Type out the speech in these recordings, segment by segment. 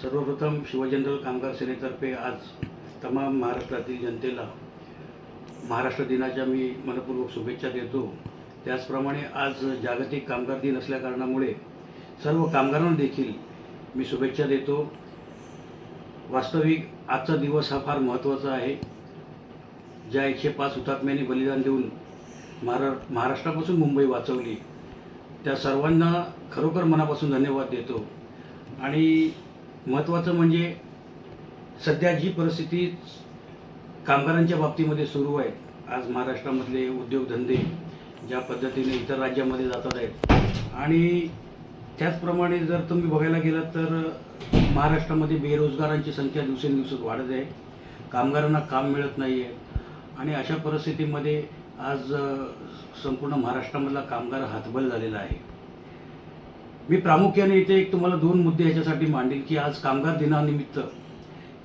सर्वप्रथम शिवजनरल कामगार सेनेतर्फे आज तमाम महाराष्ट्रातील जनतेला महाराष्ट्र दिनाच्या मी मनपूर्वक शुभेच्छा देतो. त्याचप्रमाणे आज जागतिक कामगार दिन असल्याकारणामुळे सर्व कामगारांना देखील मी शुभेच्छा देतो. वास्तविक आजचा दिवस हा फार महत्त्वाचा आहे. ज्या एकशे पाच हुतात्म्यांनी बलिदान देऊन महारा महाराष्ट्रापासून मुंबई वाचवली त्या सर्वांना खरोखर मनापासून धन्यवाद देतो. आणि महत्त्वाचं म्हणजे सध्या जी परिस्थिती कामगारांच्या बाबतीमध्ये सुरू आहे आज महाराष्ट्रामधले उद्योगधंदे ज्या पद्धतीने इतर राज्यामध्ये जातात आहेत. आणि त्याचप्रमाणे जर तुम्ही बघायला गेलात तर महाराष्ट्रामध्ये बेरोजगारांची संख्या दिवसेंदिवस वाढत आहे. कामगारांना काम मिळत नाही आहे आणि अशा परिस्थितीमध्ये आज संपूर्ण महाराष्ट्रामधला कामगार हातबल झालेला आहे. मी प्रामुख्याने इथे एक तुम्हाला दोन मुद्दे ह्याच्यासाठी मांडेल की आज कामगार दिनानिमित्त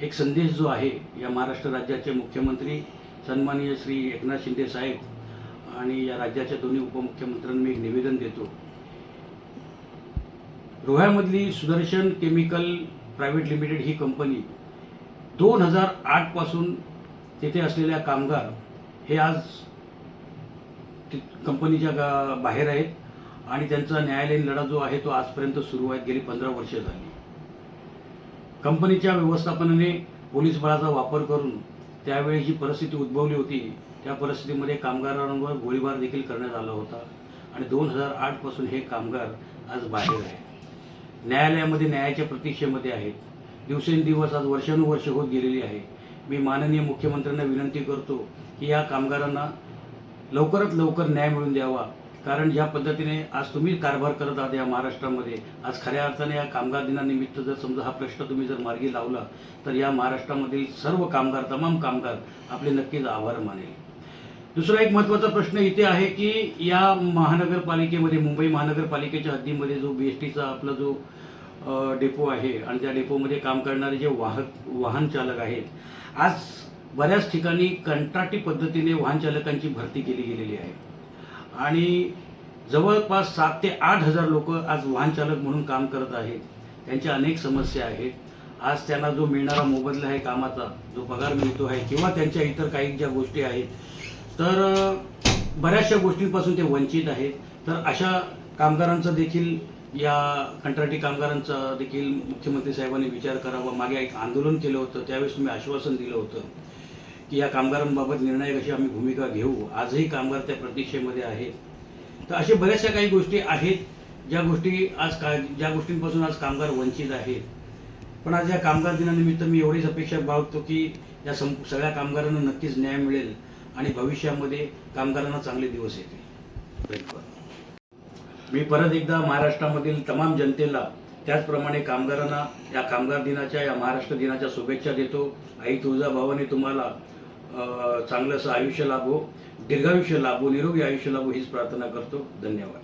एक संदेश जो आहे या महाराष्ट्र राज्याचे मुख्यमंत्री सन्माननीय श्री एकनाथ शिंदे साहेब आणि या राज्याच्या दोन्ही उपमुख्यमंत्र्यांना मी एक निवेदन देतो. रोह्यामधली सुदर्शन केमिकल प्रायव्हेट लिमिटेड ही कंपनी दोन हजार आठपासून तिथे असलेल्या कामगार हे आज कंपनीच्या बाहेर आहेत. आणि त्यांचा न्यायालयीन लढा जो आहे तो आजपर्यंत सुरू आहे. गेली पंधरा वर्ष झाली. कंपनीच्या व्यवस्थापनाने पोलीस बळाचा वापर करून त्यावेळी जी परिस्थिती उद्भवली होती त्या परिस्थितीमध्ये कामगारांवर गोळीबार देखील करण्यात आला होता आणि दोन हजार आठपासून हे कामगार आज बाहेर आहे न्यायालयामध्ये न्यायाच्या प्रतीक्षेमध्ये आहेत. दिवसेंदिवस आज वर्षानुवर्ष होत गेलेली आहे. मी माननीय मुख्यमंत्र्यांना विनंती करतो की या कामगारांना लवकरात लवकर न्याय मिळून द्यावा. कारण ज्या पद्धतीने आज तुम्ही कारभार करत आहात या महाराष्ट्रामध्ये. आज खऱ्या अर्थाने या कामगार दिनानिमित्त जर समजा हा प्रश्न तुम्ही जर मार्गी लावला तर या महाराष्ट्रामधील सर्व कामगार तमाम कामगार आपले नक्कीच आभार मानेल. दुसरा एक महत्त्वाचा प्रश्न इथे आहे की या महानगरपालिकेमध्ये मुंबई महानगरपालिकेच्या हद्दीमध्ये जो बी एस टीचा आपला जो डेपो आहे आणि त्या डेपोमध्ये काम करणारे जे वाहक वाहन चालक आहेत आज बऱ्याच ठिकाणी कंत्राटी पद्धतीने वाहन चालकांची भरती केली गेलेली आहे. आणि जवळपास सात ते आठ हजार लोक आज वाहनचालक म्हणून काम करत आहेत. त्यांच्या अनेक समस्या आहेत. आज त्यांना जो मिळणारा मोबदला आहे कामाचा जो पगार मिळतो आहे किंवा त्यांच्या इतर काही ज्या गोष्टी आहेत तर बऱ्याचशा गोष्टींपासून ते वंचित आहेत. तर अशा कामगारांचं देखील या कंत्राटी कामगारांचा देखील मुख्यमंत्री साहेबांनी विचार करावा. मागे एक आंदोलन केलं होतं. त्यावेळेस तुम्ही आश्वासन दिलं होतं. की या कामगारांबाबत निर्णायक अशी आम्ही भूमिका घेऊ. आजही कामगार त्या प्रतीक्षेमध्ये आहेत. तर अशा बऱ्याचशा काही गोष्टी आहेत ज्या गोष्टी आज का ज्या गोष्टींपासून आज कामगार वंचित आहेत. पण आज या कामगार दिनानिमित्त मी एवढीच अपेक्षा बाळगतो की या सं सगळ्या कामगारांना नक्कीच न्याय मिळेल आणि भविष्यामध्ये कामगारांना चांगले दिवस येतील. मी परत एकदा महाराष्ट्रामधील तमाम जनतेला त्याचप्रमाणे कामगारांना या कामगार दिनाच्या या महाराष्ट्र दिनाच्या शुभेच्छा देतो. आई तुळजाभवानी तुम्हाला चांगलंसं चांगलं असं आयुष्य लाभो दीर्घायुष्य लाभो निरोगी आयुष्य लाभो हीच प्रार्थना करतो. धन्यवाद.